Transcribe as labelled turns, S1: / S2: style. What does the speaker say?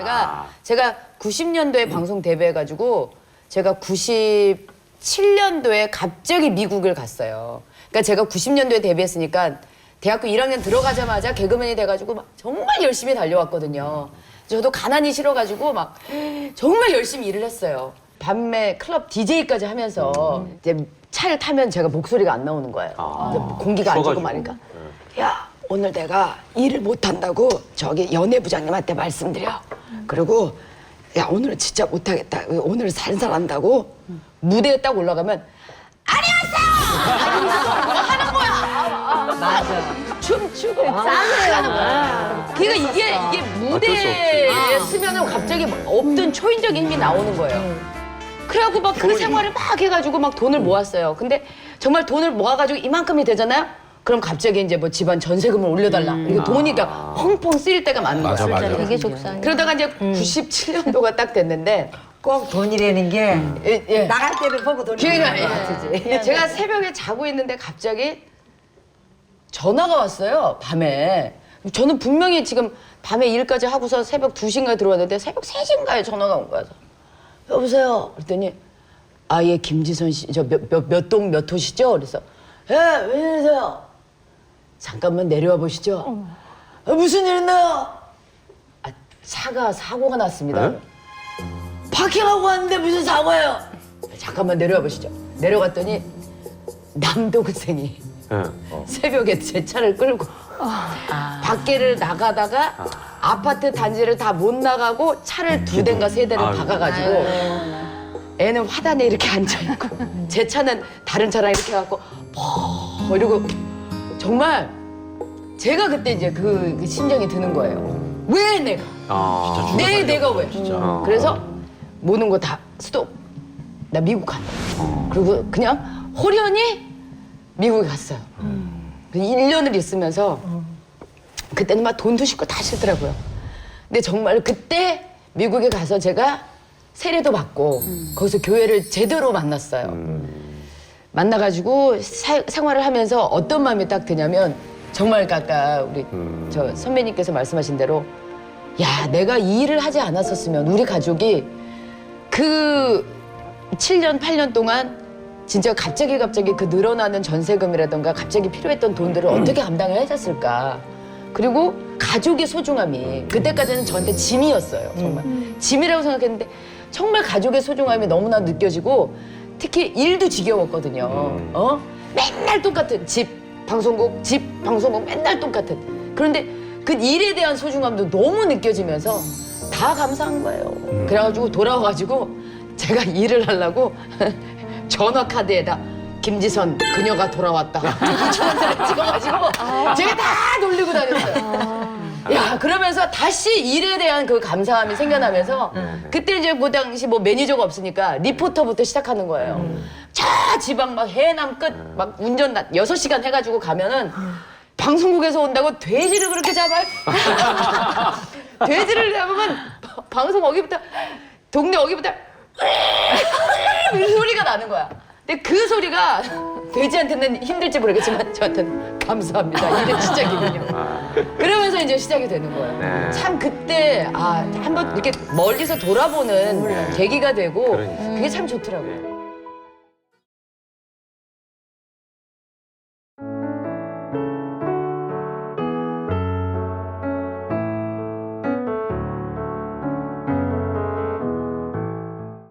S1: 제가 제가 90년도에 방송 데뷔해가지고 제가 97년도에 갑자기 미국을 갔어요. 그러니까 제가 90년도에 데뷔했으니까 대학교 1학년 들어가자마자 개그맨이 돼가지고 막 정말 열심히 달려왔거든요. 저도 가난이 싫어가지고 막 정말 열심히 일을 했어요. 밤에 클럽 DJ까지 하면서 이제 차를 타면 제가 목소리가 안 나오는 거예요. 이제 공기가 안 좋고
S2: 추워가지고.
S1: 말니까. 야 오늘 내가 일을 못한다고 저기 연예부장님한테 말씀드려. 그리고 야 오늘은 진짜 못하겠다. 오늘 살살한다고 무대에 딱 올라가면 안녕하세요. 하는 거야. 맞아. 춤추고 하는 거야. 그러니까 이게 이게 무대에 쓰면은 갑자기 없던 초인적인 힘이 나오는 거예요. 그래갖고 막 그 생활을 막 해가지고 막 돈을 모았어요. 근데 정말 돈을 모아가지고 이만큼이 되잖아요. 그럼 갑자기 이제 뭐 집안 전세금을 올려달라. 이게 돈이 그러니까 펑펑 쓰일 때가 많은
S3: 맞아,
S1: 거예요.
S3: 맞아.
S4: 되게 속상해.
S1: 그러다가 이제 97년도가 딱 됐는데
S5: 꼭 돈이라는 게
S1: 예, 예.
S5: 나갈 때를 보고 돈이
S1: 기억이
S5: 나는
S1: 나요.
S5: 거 같지.
S1: 예. 제가 새벽에 자고 있는데 갑자기 전화가 왔어요. 밤에. 저는 분명히 지금 밤에 일까지 하고서 새벽 2시인가에 들어왔는데 새벽 3시인가에 전화가 온 거야. 여보세요. 그랬더니 아, 예, 김지선 씨, 저 몇, 몇, 몇동몇 호시죠? 그래서 예, 웬일이세요? 잠깐만 내려와 보시죠. 아, 무슨 일 있나요? 아, 차가 사고가 났습니다.
S2: 네?
S1: 파킹하고 왔는데 무슨 사고예요? 잠깐만 내려와 보시죠. 내려갔더니 남동생이
S2: 예. 어.
S1: 새벽에 제 차를 끌고 밖에를 나가다가 아 파트 단지를 다 못 나가고 차를 두 대인가 세 대를
S2: 아이고.
S1: 박아가지고 애는 화단에 이렇게 앉아있고 제 차는 다른 차랑 이렇게 해갖고 퍽 이러고 정말 제가 그때 이제 그, 그 심정이 드는 거예요. 왜 내가?
S2: 아.
S1: 내 내가 왜?
S2: 어.
S1: 그래서 모든 거 다 스톱. 나 미국 간다. 그리고 그냥 호련히 미국에 갔어요. 그 1년을 있으면서 그때는 막 돈도 싣고 다 싫더라고요. 근데 정말 그때 미국에 가서 제가 세례도 받고 거기서 교회를 제대로 만났어요. 만나가지고 사- 생활을 하면서 어떤 마음이 딱 드냐면 정말 아까 우리 저 선배님께서 말씀하신 대로 야 내가 이 일을 하지 않았었으면 우리 가족이 그 7년 8년 동안 진짜 갑자기 갑자기 그 늘어나는 전세금이라던가 갑자기 필요했던 돈들을 어떻게 감당을 했었을까? 그리고 가족의 소중함이 그때까지는 저한테 짐이었어요 정말. 짐이라고 생각했는데 정말 가족의 소중함이 너무나 느껴지고 특히 일도 지겨웠거든요. 어? 맨날 똑같은 집 방송국 집 방송국 맨날 똑같은. 그런데 그 일에 대한 소중함도 너무 느껴지면서 다 감사한 거예요. 그래가지고 돌아와가지고 제가 일을 하려고 전화 카드에다 김지선 그녀가 돌아왔다. 이 전화를 찍어가지고 제가 다 돌리고 다녔어요. 야 그러면서 다시 일에 대한 그 감사함이 생겨나면서 그때 이제 그 당시 뭐 매니저가 없으니까 리포터부터 시작하는 거예요. 저 지방 막 해남 끝 막 운전 나 여섯 시간 해가지고 가면은 방송국에서 온다고 돼지를 그렇게 잡아요? 돼지를 잡으면 바- 방송 어기부터 동네 어기부터 이 소리가 나는 거야. 근데 그 소리가 돼지한테는 힘들지 모르겠지만 저한테는 감사합니다. 이게 시작이군요. 그러면서 이제 시작이 되는 거예요.
S2: 네.
S1: 참 그때 아 한번 이렇게 멀리서 돌아보는 계기가 되고
S2: 그러니까.
S1: 그게 참 좋더라고요.